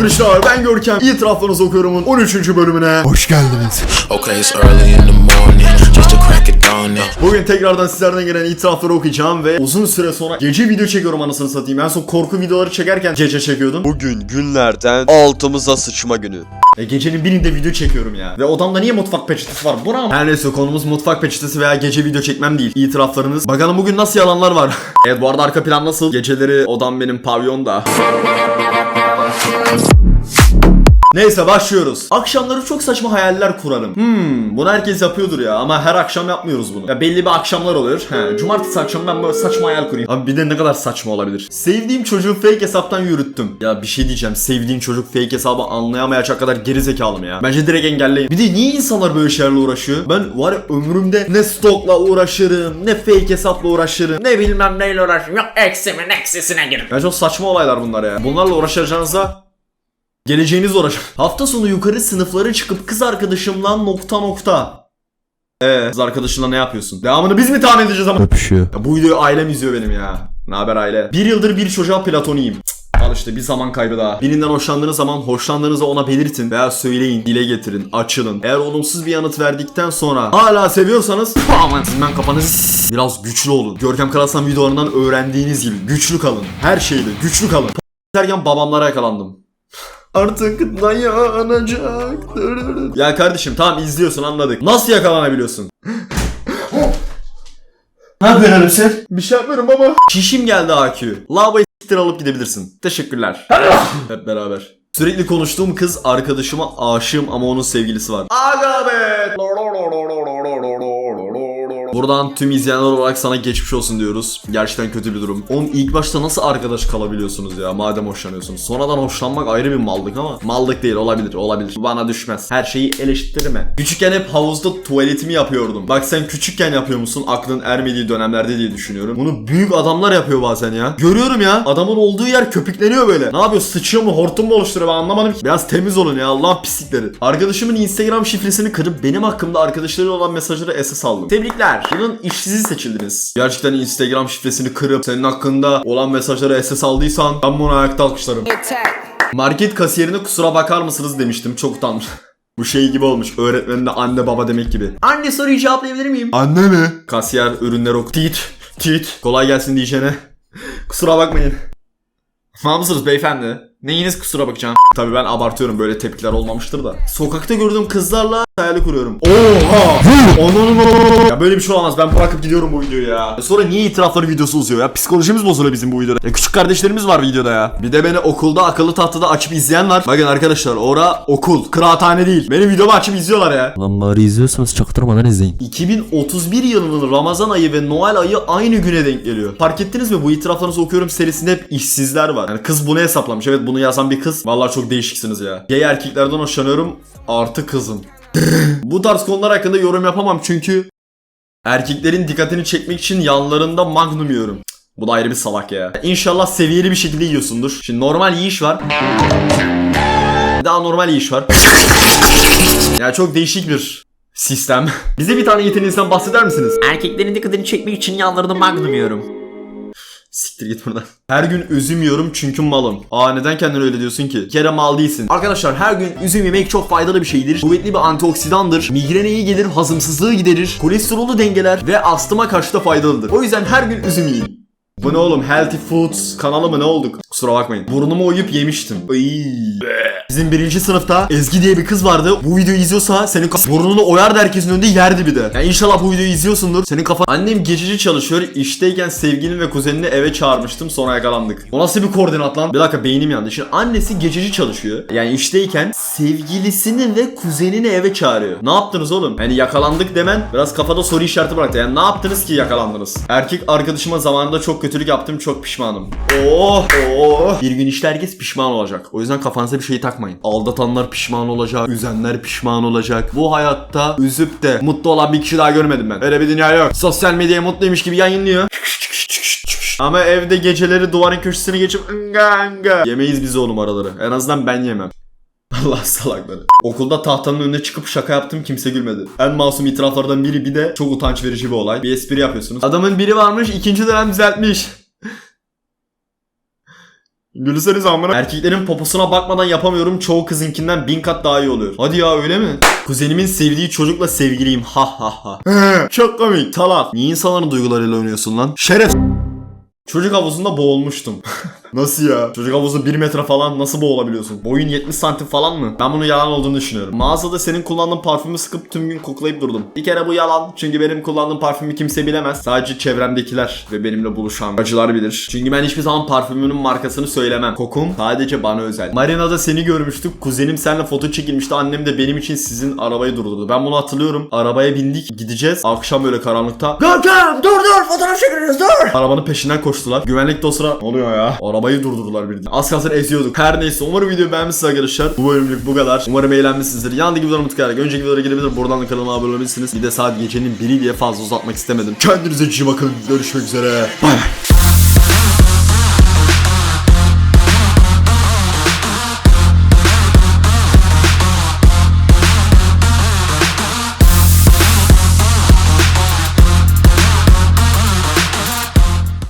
arkadaşlar ben Görkem. İtiraflarınızı okuyorumun 13. bölümüne hoş geldiniz. Okay, it's early in the morning, just to crack it down now. Bugün tekrardan sizlerden gelen itirafları okuyacağım ve uzun süre sonra gece video çekiyorum anasını satayım. En son korku videoları çekerken gece çekiyordum. Bugün günlerden altımıza sıçma günü. E, gecenin birinde video çekiyorum ya. Ve odamda niye mutfak peçetesi var? Buna mı? Her neyse konumuz mutfak peçetesi veya gece video çekmem değil. İtiraflarınız. Bakalım bugün nasıl yalanlar var. evet bu arada arka plan nasıl? Geceleri odam benim pavyonda. to Neyse başlıyoruz. Akşamları çok saçma hayaller kurarım. Hmm, bunu herkes yapıyordur ya ama her akşam yapmıyoruz bunu. Ya belli bir akşamlar oluyor. He, cumartesi akşamı ben böyle saçma hayal kurayım. Abi bir de ne kadar saçma olabilir. Sevdiğim çocuğu fake hesaptan yürüttüm. Ya bir şey diyeceğim. Sevdiğin çocuk fake hesabı anlayamayacak kadar geri zekalı mı ya? Bence direkt engelleyin. Bir de niye insanlar böyle şeylerle uğraşıyor? Ben var ya ömrümde ne stokla uğraşırım, ne fake hesapla uğraşırım, ne bilmem neyle uğraşırım. Yok eksimin eksisine girin. Ya çok saçma olaylar bunlar ya. Bunlarla uğraşacağınıza Geleceğiniz uğraşın. Hafta sonu yukarı sınıflara çıkıp kız arkadaşımla nokta nokta. Ee, kız arkadaşınla ne yapıyorsun? Devamını biz mi tahmin edeceğiz ama? Öpüşüyor. Ya bu videoyu ailem izliyor benim ya. Ne haber aile? Bir yıldır bir çocuğa platoniyim. Al işte bir zaman kaybı daha. Birinden hoşlandığınız zaman hoşlandığınızı ona belirtin veya söyleyin, dile getirin, açılın. Eğer olumsuz bir yanıt verdikten sonra hala seviyorsanız aman sizin ben kafanızı s- biraz güçlü olun. Görkem Karaslan videolarından öğrendiğiniz gibi güçlü kalın. Her şeyde güçlü kalın. Derken babamlara yakalandım. Artık dayanacaktır. Ya kardeşim tamam izliyorsun anladık. Nasıl yakalanabiliyorsun? ne yapıyorsun oğlum sen? Bir şey yapmıyorum baba. Şişim geldi AQ. Lavaboyu siktir alıp gidebilirsin. Teşekkürler. Hep beraber. Sürekli konuştuğum kız arkadaşıma aşığım ama onun sevgilisi var. Aga be. Buradan tüm izleyenler olarak sana geçmiş olsun diyoruz. Gerçekten kötü bir durum. Oğlum ilk başta nasıl arkadaş kalabiliyorsunuz ya madem hoşlanıyorsunuz. Sonradan hoşlanmak ayrı bir mallık ama mallık değil olabilir olabilir. Bana düşmez. Her şeyi eleştirme. Küçükken hep havuzda tuvaletimi yapıyordum. Bak sen küçükken yapıyor musun? Aklın ermediği dönemlerde diye düşünüyorum. Bunu büyük adamlar yapıyor bazen ya. Görüyorum ya. Adamın olduğu yer köpükleniyor böyle. Ne yapıyor? Sıçıyor mu? Hortum mu oluşturuyor? Ben anlamadım ki. Biraz temiz olun ya. Allah pislikleri. Arkadaşımın Instagram şifresini kırıp benim hakkımda arkadaşlarıyla olan mesajları SS aldım. Tebrikler. Bunun işsizi seçildiniz. Gerçekten Instagram şifresini kırıp senin hakkında olan mesajları SS aldıysan ben bunu ayakta alkışlarım. Market kasiyerine kusura bakar mısınız demiştim. Çok utanmış. Bu şey gibi olmuş. Öğretmenine anne baba demek gibi. Anne soruyu cevaplayabilir miyim? Anne mi? Kasiyer ürünler oku. Tit. Tit. Kolay gelsin diyeceğine. kusura bakmayın. Ne mısınız beyefendi? Neyiniz kusura bakacağım. Tabii ben abartıyorum böyle tepkiler olmamıştır da. Sokakta gördüğüm kızlarla hayali kuruyorum. Oha! Onun Ya böyle bir şey olamaz. Ben bırakıp gidiyorum bu videoyu ya. Sonra niye itirafları videosu uzuyor ya? Psikolojimiz bozuluyor bizim bu videoda. Ya küçük kardeşlerimiz var videoda ya. Bir de beni okulda akıllı tahtada açıp izleyen var. Bakın arkadaşlar ora okul. Kıraathane değil. Benim videomu açıp izliyorlar ya. Lan bari izliyorsanız çaktırmadan izleyin. 2031 yılının Ramazan ayı ve Noel ayı aynı güne denk geliyor. Fark ettiniz mi? Bu itiraflarınızı okuyorum serisinde hep işsizler var. Yani kız bunu hesaplamış. Evet bunu yazan bir kız. Vallahi çok değişiksiniz ya. Gay erkeklerden hoşlanıyorum. Artı kızım. Bu tarz konular hakkında yorum yapamam çünkü erkeklerin dikkatini çekmek için yanlarında magnum yiyorum. Bu da ayrı bir salak ya. İnşallah seviyeli bir şekilde yiyorsundur. Şimdi normal yiyiş var. Daha normal yiyiş var. Ya çok değişik bir sistem. Bize bir tane yeteneğinizden bahseder misiniz? Erkeklerin dikkatini çekmek için yanlarında magnum yiyorum. Siktir git buradan. Her gün üzüm yiyorum çünkü malım. Aa neden kendine öyle diyorsun ki? Kere mal değilsin. Arkadaşlar her gün üzüm yemek çok faydalı bir şeydir. Kuvvetli bir antioksidandır. Migrene iyi gelir, hazımsızlığı giderir. Kolesterolü dengeler ve astıma karşı da faydalıdır. O yüzden her gün üzüm yiyin. Bu ne oğlum? Healthy Foods kanalı mı ne olduk? Kusura bakmayın. Burnumu oyup yemiştim. Bizim birinci sınıfta Ezgi diye bir kız vardı. Bu videoyu izliyorsa senin burnunu oyardı herkesin önünde yerdi bir de. Yani inşallah bu videoyu izliyorsundur. Senin kafan... Annem gececi çalışıyor. İşteyken sevgilini ve kuzenini eve çağırmıştım. Sonra yakalandık. O nasıl bir koordinat lan? Bir dakika beynim yandı. Şimdi annesi gececi çalışıyor. Yani işteyken sevgilisini ve kuzenini eve çağırıyor. Ne yaptınız oğlum? Yani yakalandık demen biraz kafada soru işareti bıraktı. Yani ne yaptınız ki yakalandınız? Erkek arkadaşıma zamanında çok kötülük yaptım. Çok pişmanım. Oh oh. Bir gün işte herkes pişman olacak. O yüzden kafanıza bir şey takmayın. Aldatanlar pişman olacak. Üzenler pişman olacak. Bu hayatta üzüp de mutlu olan bir kişi daha görmedim ben. Öyle bir dünya yok. Sosyal medyaya mutluymuş gibi yayınlıyor. Ama evde geceleri duvarın köşesine geçip ınga ınga. Yemeyiz biz o numaraları. En azından ben yemem. Allah salakları. Okulda tahtanın önüne çıkıp şaka yaptım kimse gülmedi. En masum itiraflardan biri bir de çok utanç verici bir olay. Bir espri yapıyorsunuz. Adamın biri varmış ikinci dönem düzeltmiş. Gülseniz amına. Erkeklerin poposuna bakmadan yapamıyorum. Çoğu kızınkinden bin kat daha iyi oluyor. Hadi ya öyle mi? Kuzenimin sevdiği çocukla sevgiliyim. Ha ha ha. Çok komik. Salak. Niye insanların duygularıyla oynuyorsun lan? Şeref. Çocuk havuzunda boğulmuştum. Nasıl ya? Çocuk havuzu 1 metre falan nasıl boğulabiliyorsun? Boyun 70 santim falan mı? Ben bunun yalan olduğunu düşünüyorum. Mağazada senin kullandığın parfümü sıkıp tüm gün koklayıp durdum. Bir kere bu yalan. Çünkü benim kullandığım parfümü kimse bilemez. Sadece çevremdekiler ve benimle buluşan acılar bilir. Çünkü ben hiçbir zaman parfümümün markasını söylemem. Kokum sadece bana özel. Marina'da seni görmüştük. Kuzenim seninle foto çekilmişti. Annem de benim için sizin arabayı durdurdu. Ben bunu hatırlıyorum. Arabaya bindik. Gideceğiz. Akşam böyle karanlıkta. Görkem dur dur fotoğraf çekiliyoruz dur. Arabanın peşinden koştular. Güvenlik de o sıra ne oluyor ya? Arabayı durdurdular bir Az kalsın eziyorduk. Her neyse umarım videoyu beğenmişsiniz arkadaşlar. Bu bölümlük bu kadar. Umarım eğlenmişsinizdir. Yandaki videolarımı tıklayarak önceki videolara girebilir. Buradan da kanalıma abone olabilirsiniz. Bir de saat gecenin biri diye fazla uzatmak istemedim. Kendinize iyi bakın. Görüşmek üzere. Bay bay.